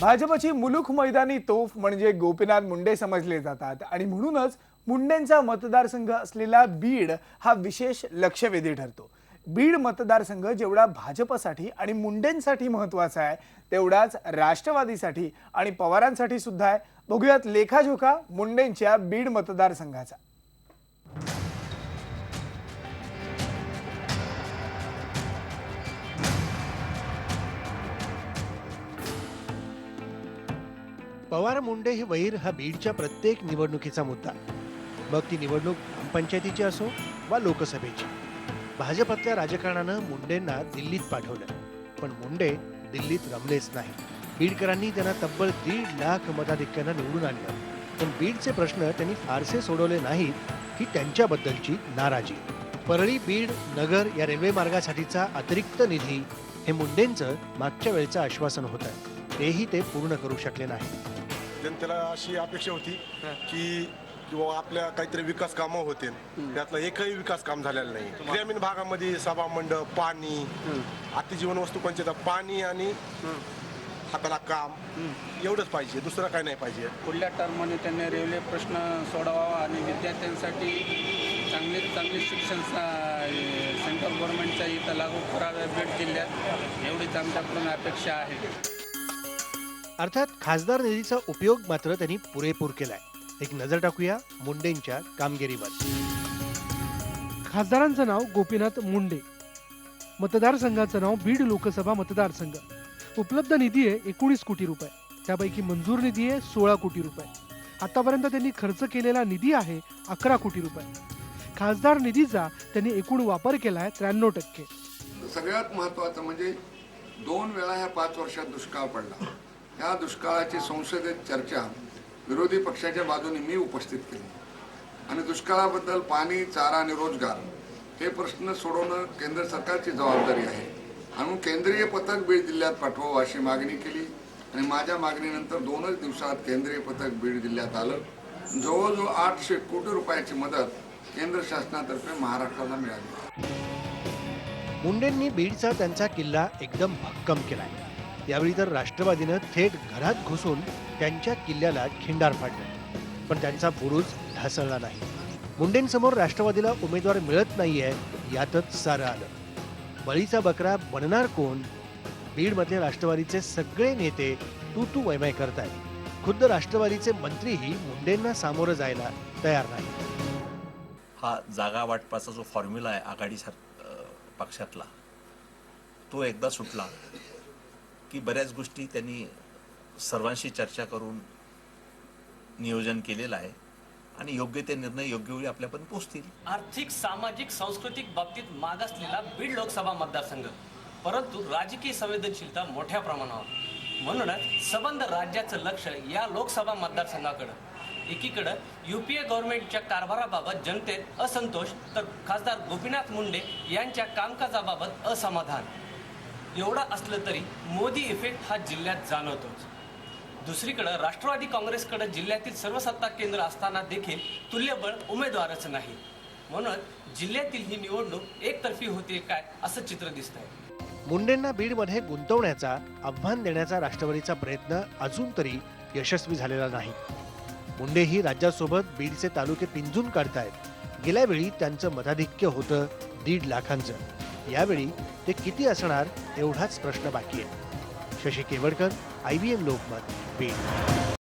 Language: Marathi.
भाजपची मुलुख मैदानी तोफ म्हणजे गोपीनाथ मुंडे समजले जातात. आणि म्हणूनच मुंडेंचा मतदारसंघ असलेला बीड हा विशेष लक्षवेधी ठरतो. बीड मतदारसंघ जेवढा भाजपसाठी आणि मुंडेंसाठी महत्त्वाचा आहे तेवढाच राष्ट्रवादीसाठी आणि पवारांसाठी सुद्धा आहे. बघूयात लेखाजोखा मुंडेंच्या बीड मतदारसंघाचा. पवार मुंडे हे वैर हा बीडच्या प्रत्येक निवडणुकीचा मुद्दा. मग ती निवडणूक ग्रामपंचायतीची असो वा लोकसभेची. भाजपातल्या राजकारणानं मुंडेंना दिल्लीत पाठवलं. पण मुंडे दिल्लीत रमलेच नाही. बीडकरांनी त्यांना तब्बल दीड लाख मताधिक्यानं निवडून आणलं. पण बीडचे प्रश्न त्यांनी फारसे सोडवले नाहीत ही त्यांच्याबद्दलची नाराजी. परळी बीड नगर या रेल्वे मार्गासाठीचा अतिरिक्त निधी हे मुंडेंचं मागच्या वेळचं आश्वासन होतं. तेही ते पूर्ण करू शकले नाही जनतेला अशी अपेक्षा होती की किंवा आपल्या काहीतरी विकास कामं होते त्यातलं एकही विकास काम झालेलं नाही. ग्रामीण भागामध्ये सभा मंडप पाणी अतिजीवन वस्तू कोणत्या पाणी आणि हाताला काम एवढंच पाहिजे. दुसरं काय नाही पाहिजे. पुढल्या टर्ममध्ये त्यांनी रेल्वे प्रश्न सोडवावा आणि विद्यार्थ्यांसाठी चांगले चांगले शिक्षण सेंट्रल गव्हर्नमेंटच्या इथं लागू कराव्या बीड जिल्ह्यात एवढीच आमच्याकडून अपेक्षा आहे. अर्थात खासदार निधीचा उपयोग मात्र त्यांनी पुरेपूर केलाय. एक नजर टाकूया मुंडेंच्या कामगिरीवर. खासदारांचं नाव गोपीनाथ मुंडे. मतदारसंघाचं नाव बीड लोकसभा मतदारसंघ. उपलब्ध निधी आहे एकोणीस कोटी रुपये. त्यापैकी मंजूर निधी आहे सोळा कोटी रुपये. आतापर्यंत त्यांनी खर्च केलेला निधी आहे अकरा कोटी रुपये. खासदार निधीचा त्यांनी एकूण वापर केला आहे त्र्याण्णव टक्के. सगळ्यात महत्त्वाचं म्हणजे दोन वेळा ह्या पाच वर्षात दुष्काळ पडला. या दुष्काळाची संसदेत चर्चा विरोधी पक्षाच्या बाजूने मी उपस्थित केली. आणि दुष्काळाबद्दल पाणी चारा आणि रोजगार हे प्रश्न सोडवणं केंद्र सरकारची जबाबदारी आहे. म्हणून केंद्रीय पथक बीड जिल्ह्यात पाठवावं अशी मागणी केली. आणि माझ्या मागणीनंतर दोनच दिवसात केंद्रीय पथक बीड जिल्ह्यात आलं. जवळजवळ आठशे कोटी रुपयाची मदत केंद्र शासनातर्फे महाराष्ट्राला मिळाली. मुंडेंनी बीडचा त्यांचा किल्ला एकदम भक्कम केलाय. यावेळी तर राष्ट्रवादीनं थेट घरात घुसून त्यांच्या किल्ल्याला खिंडार फाडलं. पण त्यांचा बुरुज ढासळला नाही. मुंडेंसमोर राष्ट्रवादीला उमेदवार मिळत नाहीये यातच सारं आलं. बळीचा बकरा बनणार कोण? बीडमधले राष्ट्रवादीचे सगळे नेते तू तू वैमय करतायत. खुद्द राष्ट्रवादीचे मंत्रीही मुंडेंना सामोरं जायला तयार नाही हा जागा वाटपाचा जो फॉर्म्युला आहे आघाडी सर पक्षातला तो एकदा सुटला. की बऱ्याच गोष्टी त्यांनी सर्वांशी चर्चा करून नियोजन केलेलं आहे. आणि योग्य ते निर्णय योग्य वेळी आपल्यापर्यंत पोहोचतील आर्थिक सामाजिक सांस्कृतिक बाबतीत मागासलेला बीड लोकसभा मतदारसंघ. परंतु राजकीय संवेदनशीलता मोठ्या प्रमाणावर. म्हणूनच सबंध राज्याचं लक्ष या लोकसभा मतदारसंघाकडं. एकीकडं युपीए गव्हर्नमेंटच्या कारभाराबाबत जनतेत असंतोष तर खासदार गोपीनाथ मुंडे यांच्या कामकाजाबाबत असमाधान. एवढं असलं तरी मोदी इफेक्ट हा जिल्ह्यात जाणवतोच. दुसरीकडं राष्ट्रवादी काँग्रेसकडे जिल्ह्यातील सर्व सत्ता केंद्र असताना देखील तुल्यबळ उमेदवारच नाही. म्हणून जिल्ह्यातील ही निवडणूक एकतर्फी होते काय असं चित्र दिसत आहे मुंडेंना बीडमध्ये गुंतवण्याचा आव्हान देण्याचा राष्ट्रवादीचा प्रयत्न अजून तरी यशस्वी झालेला नाही. मुंडेही राज्यासोबत बीडचे तालुके पिंजून काढतायत. गेल्या वेळी त्यांचं मताधिक्य होतं दीड लाखांचं. यावेळी ते किती असणार एवढाच प्रश्न बाकी आहे. Shashi Kevadkar I B M Lokmat Beed.